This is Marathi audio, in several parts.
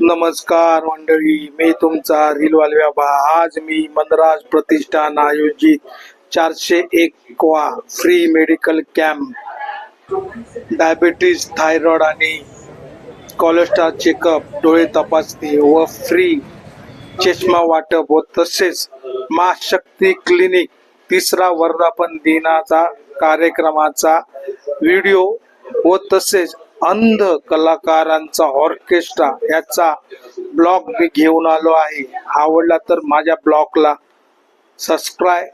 नमस्कार मंडळी मी तुमचा रिलवाल व्यापा आज मी मनराज प्रतिष्ठान आयोजित चारशे एकवा free medical camp diabetes thyroid आणि कोलेस्ट्रॉल चेकअप डोळे तपासणी व फ्री चष्मा वाटप व तसेच मा शक्ती क्लिनिक तिसरा वर्धापन दिनाचा कार्यक्रमाचा व्हिडिओ व तसेच अंध कलाकारांचा ऑर्केस्ट्रा याचा ब्लॉग मी घेऊन आलो आहे. आवडला तर माझ्या ब्लॉगला सबस्क्राईब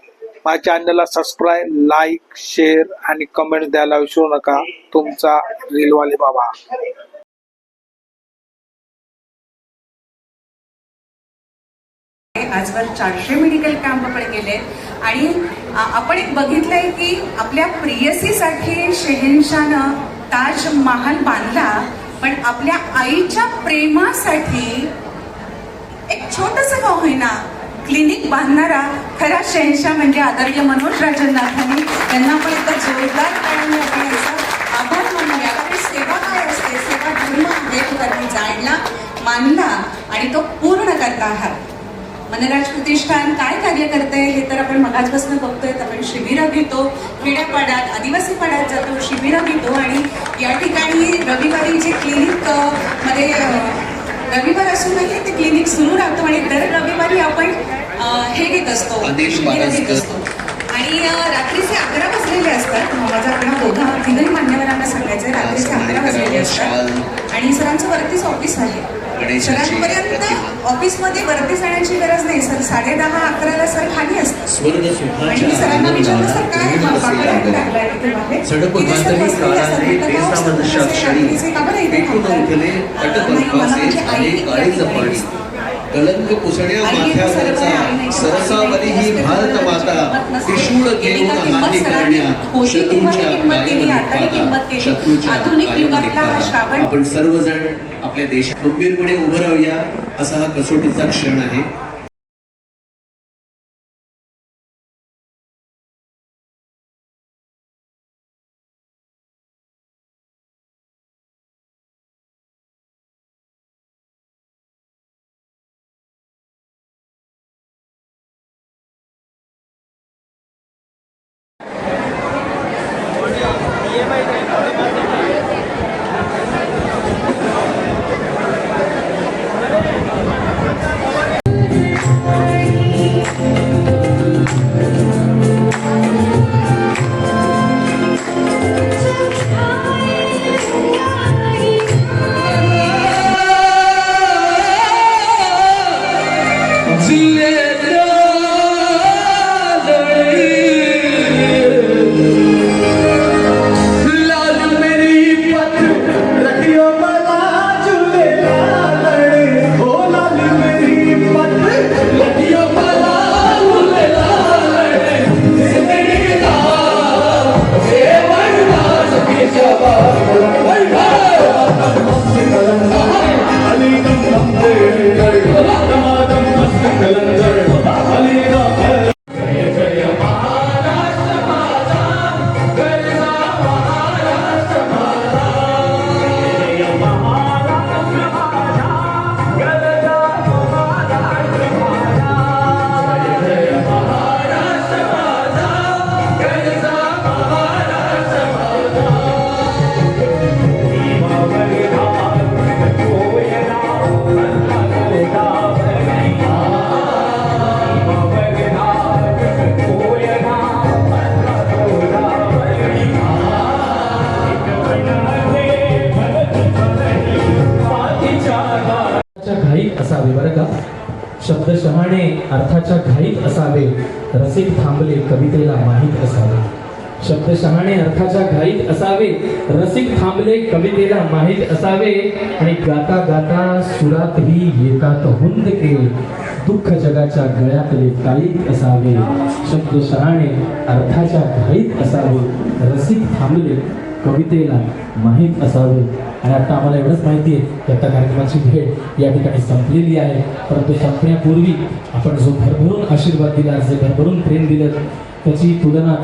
माझ्या चॅनलला सबस्क्राईब लाईक शेअर आणि कमेंट द्यायला विसरू नका. तुमचा रीलवाले बाबा. आजवर चारशे मेडिकल कॅम्प आपण केले. आणि आपण एक बघितलंय की आपल्या प्रियसीसाठी शहेनशानं ताज महाल बांधला पण आपल्या आईच्या प्रेमासाठी एक छोटस का होईना क्लिनिक बांधणारा खरा शहेनशाह म्हणजे आदरणीय मनोज राजनाथांनी त्यांना पण एकदा जोरदार कारण आपण याचा आभार मानूया. कारण सेवा काय असते? सेवा धर्म आहे. तो त्यांनी जाणला मानला आणि तो पूर्ण करता आहात. मनराज प्रतिष्ठान काय कार्य करते हे तर आपण मगाचपासून बघतोय. आपण शिबिरं घेतो. खेड्यापाड्यात आदिवासी पाड्यात जातो शिबिरं घेतो आणि या ठिकाणी रविवारी जे क्लिनिकमध्ये रविवार असूनही ते क्लिनिक सुरू राहतो आणि दर रविवारी आपण हे घेत असतो. घेत असतो. आणि रात्रीचे अकरा वाजलेले असतात. माझा आपल्या दोघा तिघही मान्यवरांना सांगायचं रात्रीचे अकरा वाजलेले असतात. आणि सरांचं वरतीच ऑफिस आहे. गणेशाची सरांपर्यंत. ऑफिसमध्ये वरती जाण्याची गरज नाही सर साडे दहा अकराला सर खाली असतात स्वर्ण आणि सुखाच्या मी सरांना विचारलं सर काय हा बाकडा आनंदाला लागलाय तिथे बाहेर? सडप तिथे सर गांधरी बसलेले असतात. काळाने म्हटलं, "गाव बेसावध सर, शाक्षणी रात्रीचे का बरं इथे पेटून थांबताय?" उठले नाही, मला अटकल्पाचे माझी आई आणि या काळीच ठिकाणी पाणी असते. कलंक पुसण्या माथ्यावरचा नाही, सरसावली ही भारत माता. त्रिशूळ घेऊन हाती करण्या शत्रूच्या. शत्रूच्या आपण सर्वजण आपल्या देशात गंभीरपणे उभं राहूया असा हा कसोटीचा क्षण आहे EMI अर्थाच्या घाईत असावे रसिक थांबले कवितेला माहीत असावे. शब्द शहाणे अर्थाच्या घाईत असावे रसिक थांबले कवितेला माहीत असावे. आणि गाता गाता सुरातही येतात हुंदके दुःख जगाच्या गळ्यातले काळीत असावे. शब्द शहाणे अर्थाच्या घाईत असावे रसिक थांबले कवितेला माहीत असावे. आणि आता आम्हाला एवढंच माहिती आहे की आता कार्यक्रमाची भेट या ठिकाणी संपलेली आहे. परंतु संपण्यापूर्वी आपण जो भरभरून आशीर्वाद दिला जे भरभरून प्रेम दिलं त्याची तुलना